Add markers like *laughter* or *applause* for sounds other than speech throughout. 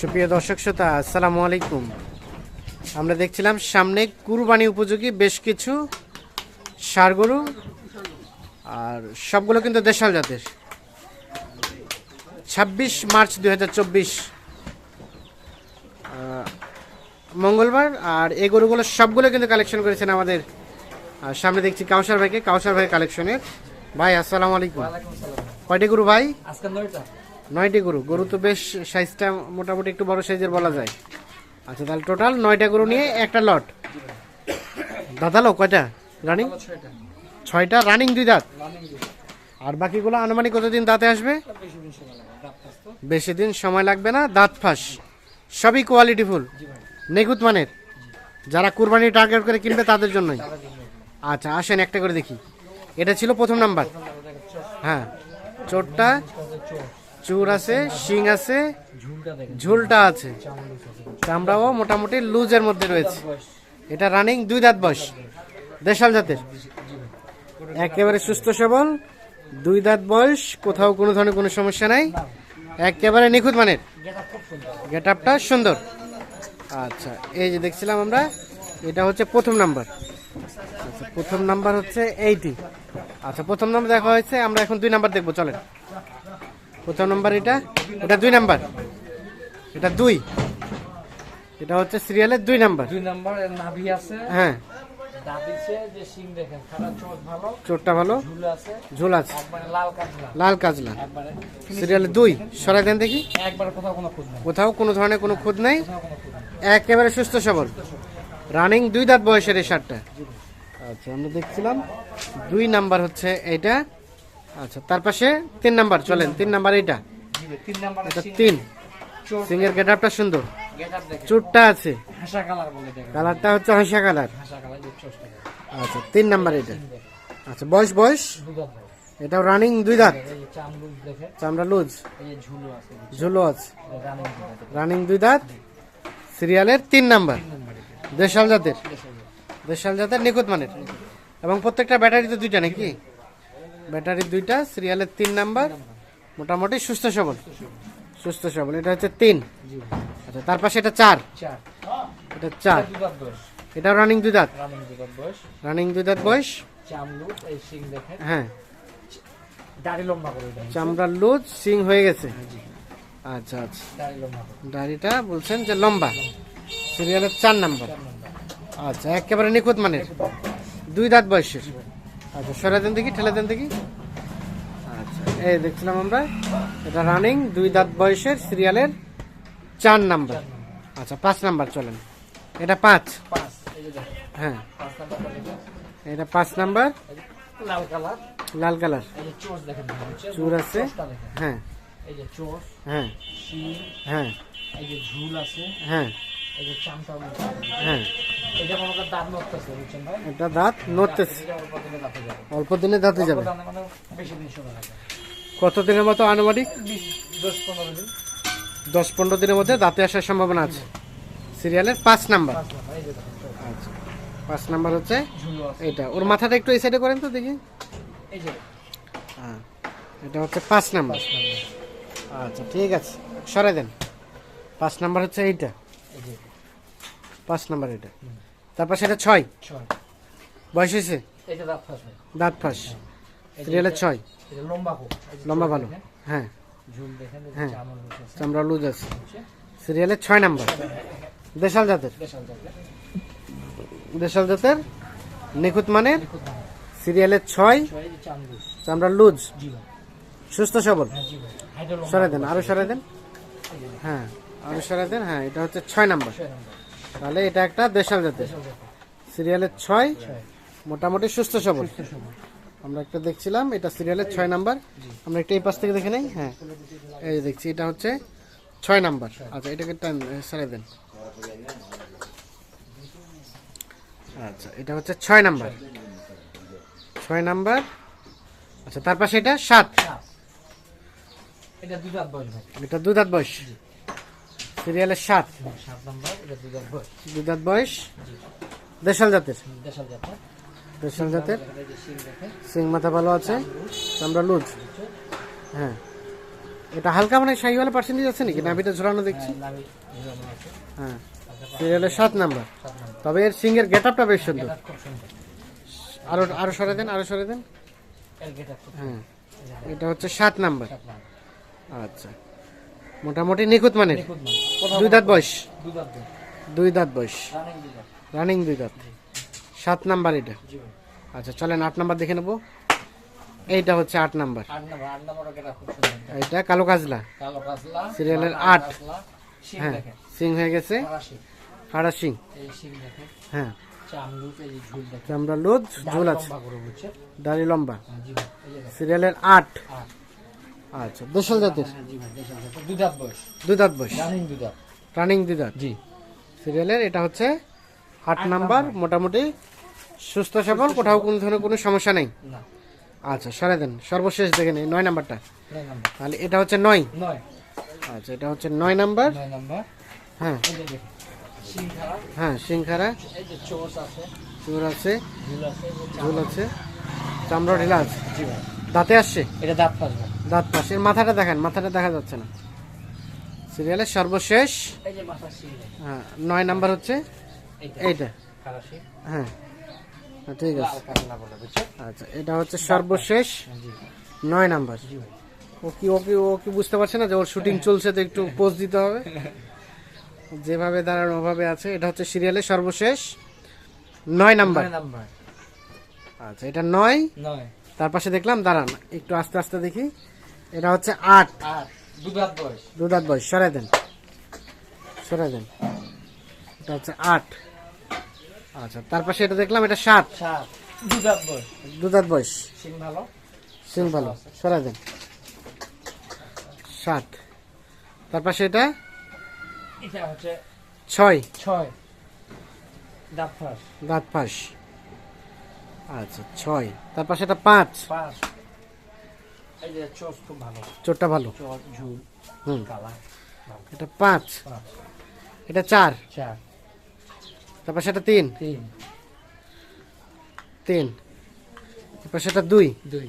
সুপ্রিয় দর্শক শ্রোতা আসসালামু আলাইকুম। আমরা দেখছিলাম সামনে কুরবানি উপযোগী বেশ কিছু ষাড় গরু আর সবগুলো কিন্তু দেশাল জাতের। ছাব্বিশ মার্চ দুই হাজার চব্বিশ মঙ্গলবার আর এই গরুগুলো সবগুলো কিন্তু কালেকশন করেছেন আমাদের আর সামনে দেখছি কাউসার ভাইকে কাউসার ভাই কালেকশনের। ভাই আসসালামু আলাইকুম। কয়টি গরু ভাই? আজকে নয়টা। নয়টি গরু। গরু তো বেশ সাইজটা মোটামুটি একটু বড় সাইজের বলা যায়। আচ্ছা তাহলে টোটাল নয়টা গরু নিয়ে একটা লট দাদালো কয়টা? রানিং ছয়টা রানিং দুই দাঁত। আর বাকিগুলো আনুমানিক কতদিন দাঁতে আসবে? বেশি দিন সময় লাগবে না, দাঁত ফাঁস। সবই কোয়ালিটি ফুল। জি ভাই নিখুঁত মানের। যারা কুরবানি টার্গেট করে কিনবে তাদের জন্যই। আচ্ছা আসেন একটা করে দেখি। এটা ছিল প্রথম নাম্বার হ্যাঁ চোরটা চোর আছে, শিং আছে, ঝুলটা আছে। চামড়া চামড়াও মোটামুটি লুজের মধ্যে রয়েছে। এটা রানিং দুই দাঁত বয়স, দেশাল জাতের। একেবারে সুস্থ সবল, দুই দাঁত বয়স, কোথাও কোনো ধরনের কোনো সমস্যা নাই। একেবারে নিখুঁত মানের। গেট আপটা সুন্দর। আচ্ছা এই যে দেখছিলাম আমরা, এটা হচ্ছে প্রথম নাম্বার। আচ্ছা প্রথম নাম্বার হচ্ছে এইটি। আচ্ছা প্রথম নাম্বার দেখা হয়েছে, আমরা এখন দুই নাম্বার দেখব, চলেন। প্রথম নাম্বার এটা? এটা দুই নাম্বার। এটা দুই। এটা হচ্ছে সিরিয়ালের দুই নাম্বার। দুই নম্বরের নাভি আছে। হ্যাঁ। দাবিছে যে সিং দেখেন খারাপ চোট ভালো চোরটা ভালো? ঝুল আছে। ঝোল আছে। একবারে লাল কাজলা। একবারে সিরিয়ালে দুই। সরাই দেন দেখি। একবারে কোথাও কোনো কোথাও ধরনের কোনো খুঁত নাই। কোথাও একেবারে সুস্থ সবল। রানিং দুই দাঁত বয়সের এই শার্টটা। আচ্ছা আমরা দেখছিলাম। দুই নাম্বার হচ্ছে এইটা। আচ্ছা তার পাশে তিন নাম্বার, চলেন, তিন নাম্বার নম্বরের এটা তিন। সিংয়ের গেট আপটা সুন্দর। চুটটা আছে। কালারটা হচ্ছে হাসা কালার। আচ্ছা তিন নাম্বার এটা আচ্ছা বয়স বয়স? এটাও রানিং দুই দাঁত। চামড়া লুজ। ঝুলো আছে। রানিং দুই দাঁত। সিরিয়ালের তিন নাম্বার। দেশাল জাতের। দেশাল জাতের নিখুঁত মানের। এবং প্রত্যেকটা ব্যাটারি তো দুইটা নাকি? ব্যাটারি দুইটা সিরিয়ালের তিন নাম্বার মোটামুটি সুস্থ সবল। সুস্থ সবল এটা হচ্ছে তিন। আচ্ছা তার পাশে এটা চার। এটা চার। এটা রানিং দুই দাঁত রানিং দুই দাঁত বয়স। হ্যাঁ। চামড়ার লুজ সিং হয়ে গেছে। আচ্ছা আচ্ছা। করে। দাড়িটা বলছেন যে লম্বা। সিরিয়ালের চার নাম্বার। নম্বর। আচ্ছা একেবারে নিখুঁত মানের। দুই দাঁত বয়সের। আচ্ছা সরা দেন দেখি ঠেলে দেন দেখি। আচ্ছা। এই দেখছিলাম আমরা এটা রানিং দুই দাঁত বয়সের সিরিয়ালের চার নাম্বার আচ্ছা পাঁচ নাম্বার চলেন। এটা পাঁচ। হ্যাঁ। এটা পাঁচ নাম্বার লাল কালার। লাল কালার। চোর আছে। হ্যাঁ। হ্যাঁ। হ্যাঁ। হ্যাঁ। হ্যাঁ। এটা দাঁত নড়তেছে। অল্প দিনে দাঁতে যাবে। মানে কত দিনের মতো আনুমানিক? দশ পনেরো দিনের মধ্যে দাঁতে আসার সম্ভাবনা আছে। সিরিয়ালের পাঁচ নাম্বার। আচ্ছা। পাঁচ নাম্বার হচ্ছে এটা। ওর মাথাটা একটু এই সাইডে করেন তো দেখি। হ্যাঁ। এটা হচ্ছে পাঁচ নাম্বার। আচ্ছা ঠিক আছে। সরাই দেন। পাঁচ নাম্বার হচ্ছে এইটা। পাঁচ নাম্বার এটা। তারপর সেটা ছয়। বয়স হয়েছে? দাঁত ফাঁস দাঁত ফাঁস। এই যে সিরিয়ালের ছয়। লম্বা ভালো। হ্যাঁ। হ্যাঁ। চামড় লুজ আছে। সিরিয়ালের ছয় নাম্বার। দেশাল জাতের। দেশাল জাতের। নিখুঁত মানের। সিরিয়ালের ছয়। চামড় লুজ। সুস্থ সবল। হ্যাঁ সরাই দেন আরও সরাই দেন। হ্যাঁ আরও সরাই দেন। হ্যাঁ এটা হচ্ছে ছয় নাম্বার। তাহলে এটা একটা দেশাল জাতের। সিরিয়ালের ছয় মোটামুটি সুস্থ সবল। আমরা একটা দেখছিলাম এটা সিরিয়ালের ছয় নাম্বার। আমরা একটা এই পাশ থেকে দেখে নেই? হ্যাঁ। এই যে দেখছি এটা হচ্ছে ছয় নাম্বার। আচ্ছা এটাকে টান সরাই দেন। আচ্ছা এটা হচ্ছে ছয় নাম্বার। ছয় নাম্বার। আচ্ছা তার পাশে এটা সাত। এটা দুই দাঁত বয়স এটা দু দাঁত বয়স। সিরিয়ালের সাত। দাঁত বয়স। দেশাল জাতের? দেশাল জাতের। সিং মাথা ভালো আছে? চামড়া লুজ হ্যাঁ। এটা হালকা মানে শাহিওয়ালা পার্সেন্টেজ আছে নাকি? নাভিটা ঝোলানো দেখছি। হ্যাঁ, হ্যাঁ। সিরিয়ালের সাত নাম্বার। তবে এর সিংয়ের গেট আপটা বেশ সুন্দর। আরও আরও সরে দেন আরও সরে দেন। হ্যাঁ। এটা হচ্ছে সাত নম্বর। আচ্ছা। মোটামুটি নিখুঁত মানের? দুই দাঁত বয়স? দুই দাঁত বয়স। রানিং দুই দাঁত। সাত নাম্বার এটা? আচ্ছা চলেন আট নাম্বার দেখে নেব। এইটা হচ্ছে আট নাম্বার। এইটা কালো কাজলা। সিরিয়ালের আট। হ্যাঁ সিং হয়ে গেছে। হাড়া সিং হ্যাঁ। চামড়া লোদ ঝোল আছে। দাড়ি লম্বা। হ্যাঁ, সিরিয়ালের আট। আচ্ছা দেশাল জাতের? হ্যাঁ, দাঁত বয়স। বয়স। রানিং দুই জি। সিরিয়ালের এটা হচ্ছে আট নাম্বার। মোটামুটি সুস্থ সবল কোথাও কোনো ধরনের কোনো সমস্যা নেই? আচ্ছা সরে দেন সর্বশেষ দেখে নেই নয় নাম্বারটা। তাহলে এটা হচ্ছে নয়। আচ্ছা এটা হচ্ছে নয় নাম্বার। হ্যাঁ। হ্যাঁ সিংখারা চুর আছে। ঝুল আছে, চামড়া। আছে। চামড়া ঢিলা আছে। জি ভাই। দাঁতে আসছে? এটা দাঁত ফাঁসবে দাঁত পাশে এর মাথাটা দেখেন মাথাটা দেখা যাচ্ছে না। সিরিয়ালের সর্বশেষ হ্যাঁ নয় নাম্বার হচ্ছে এইটা। হ্যাঁ হ্যাঁ, ঠিক আছে? আচ্ছা এটা হচ্ছে সর্বশেষ নয় নাম্বার। ও কি ও কি ও কি বুঝতে পারছে না যে ওর শুটিং *laughs* চলছে তো একটু পোজ দিতে হবে? যেভাবে দাঁড়ানো ওভাবে আছে এটা হচ্ছে সিরিয়ালের সর্বশেষ নয় নাম্বার। আচ্ছা এটা নয় নয়। তার পাশে দেখলাম দাঁড়ান একটু আস্তে আস্তে দেখি এটা হচ্ছে আট আট। দু দাঁত বয়স। দুদাত বয়স সরাই দেন সরাই দেন এটা হচ্ছে আট আচ্ছা তার পাশে এটা দেখলাম এটা সাত সাত। দু দাঁত বয়স। দুদাত বয়স শিং ভালো। সিং ভালো সরাই দেন সাত তার পাশে এটা এটা হচ্ছে ছয় ছয়। দাঁত ফাঁস। দাঁত পাশ আচ্ছা ছয় তার পাশে এটা পাঁচ পাঁচ। এই যে চোষ খুব ভালো। চোরটা ভালো ঝুল, হুম। এটা পাঁচ। এটা চার চার। তার পাশে এটা তিন তিন। তিন তার পাশে এটা দুই দুই।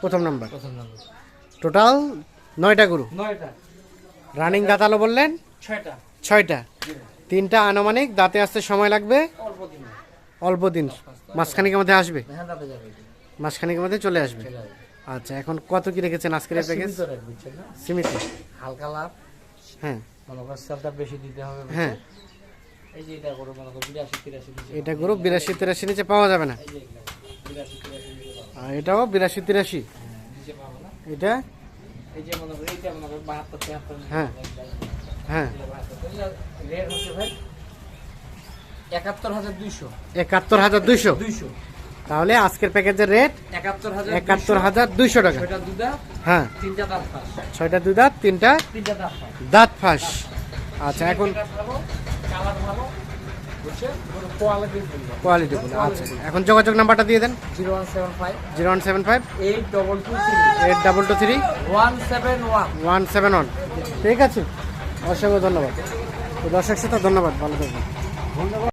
প্রথম নাম্বার প্রথম নম্বর। টোটাল নয়টা গরু নয়টা। রানিং দাঁতালো বললেন ছয়টা। ছয়টা। তিনটা আনুমানিক দাঁতে আসতে সময় লাগবে? অল্প দিন। মাসখানিকের মধ্যে আসবে? মাসখানিকের মধ্যে চলে আসবে? আচ্ছা এখন কত কি রেখেছেন আজকের প্যাকেজ সীমিত হালকা লাভ। হ্যাঁ। বেশি দিতে হবে হ্যাঁ। এই যে এটা গরু বিরাশি তিরাশি নিচে পাওয়া যাবে না। আর এটাও বিরাশি তিরাশি? হ্যাঁ, এটা? হ্যাঁ। হ্যাঁ। রেট হচ্ছে ভাই একাত্তর হাজার দুইশো। একাত্তর হাজার দুইশো। দুইশো। তাহলে আজকের প্যাকেজের রেট একাত্তর হাজার দুইশো। টাকা। হ্যাঁ। ছয়টা দুই দাঁত তিনটা দাঁত ফাঁস। আচ্ছা এখন কোয়ালিটি আচ্ছা। এখন যোগাযোগ নাম্বারটা দিয়ে দেন। Zero one seven five. Zero one seven five. Eight double two three. Eight double two three. One seven one. One seven one. ঠিক আছে। অসংখ্য ধন্যবাদ। দর্শক শ্রোতা ধন্যবাদ। ভালো থাকবেন।